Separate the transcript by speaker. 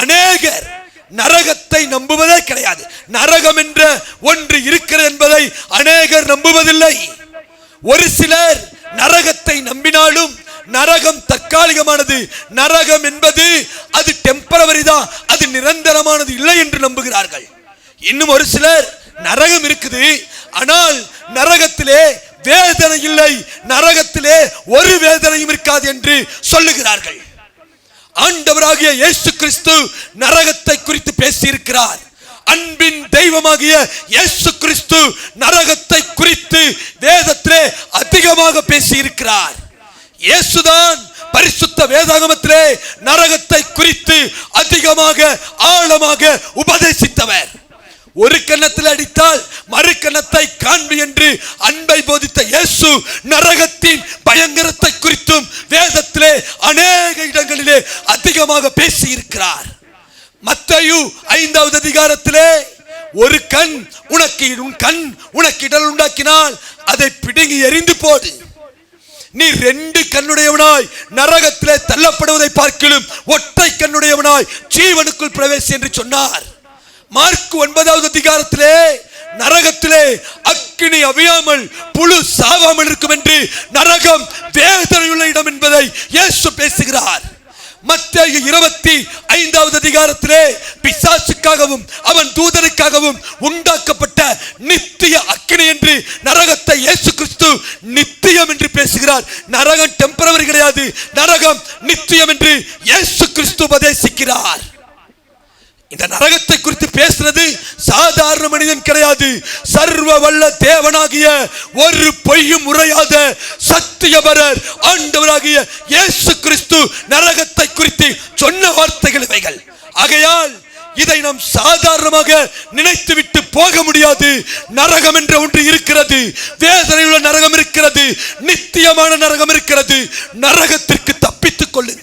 Speaker 1: அநேகர் நரகத்தை நம்புவதே கிடையாது. நரகம் என்ற ஒன்று இருக்கிறது என்பதை அநேகர் நம்புவதில்லை. ஒரு சிலர் நரகத்தை நம்பினாலும் நரகம் தற்காலிகமானது. நரகம் என்பது அது டெம்பரவரி தான் அது நிரந்தரமானது இல்லை என்று நம்புகிறார்கள். இன்னும் ஒரு சிலர் நரகம் இருக்குது. ஆனால் நரகத்திலே வேதனை இல்லை. நரகத்திலே ஒரு வேதனையும் இருக்காது என்று சொல்லுகிறார்கள். ஆண்டவராகிய இயேசு கிறிஸ்து நரகத்தை குறித்து பேசியிருக்கிறார். அன்பின் தெய்வமாகிய இயேசு கிறிஸ்து நரகத்தை குறித்து வேதத்திலே அதிகமாக பேசியிருக்கிறார். இயேசுதான் பரிசுத்த வேதாகமத்திலே நரகத்தை குறித்து அதிகமாக ஆழமாக உபதேசித்தவர். ஒரு கன்னத்தில் அடித்தால் மறு கன்னத்தை காண்பு என்று அன்பை போதித்த இயேசு நரகத்தின் பயங்கரத்தை குறித்தும் வேதத்திலே அநேக இடங்களிலே அதிகமாக பேசி இருக்கிறார் மத்தையு ஐந்தாவது அதிகாரத்திலே ஒரு கண் உனக்கு உன் கண் உனக்கு இடல் உண்டாக்கினால் அதை பிடுங்கி எரிந்து போடு. நீ ரெண்டு கண்ணுடையவனாய் நரகத்திலே தள்ளப்படுவதை பார்க்கிலும் ஒற்றை கண்ணுடையவனாய் ஜீவனுக்குள் பிரவேசி என்று சொன்னார். மார்க் ஒன்பதாவது அதிகாரத்திலே நரகத்திலே அக்கினி அவியாமல் புழு சாவாமல் இருக்கும் என்று நரகம் வேதனையுள்ள இடம் என்பதை இயேசு பேசுகிறார். மத்திய இருபத்தி ஐந்தாவது அதிகாரத்திலே பிசாசுக்காகவும் அவன் தூதருக்காகவும் உண்டாக்கப்பட்ட நித்திய அக்கினி என்று நரகத்தை இயேசு கிறிஸ்து நித்தியம் என்று பேசுகிறார். நரகம் டெம்பரவரி கிடையாது. நரகம் நித்தியம் என்று இயேசு கிறிஸ்து உபதேசிக்கிறார். இந்த நரகத்தை குறித்து பேசுறது சாதாரண மனிதன் கிடையாது. சர்வ வல்ல தேவனாகிய ஒரு பொய்யும் உரையாத சத்தியபரர் ஆண்டவராகிய இயேசு கிறிஸ்து நரகத்தை குறித்து சொன்ன வார்த்தைகள் இவைகள். ஆகையால் இதை நாம் சாதாரணமாக நினைத்துவிட்டு போக முடியாது. நரகம் என்ற ஒன்று இருக்கிறது. வேதனையுள்ள நரகம் இருக்கிறது. நித்தியமான நரகம் இருக்கிறது. நரகத்திற்கு தப்பித்துக் கொள்ளுங்கள்.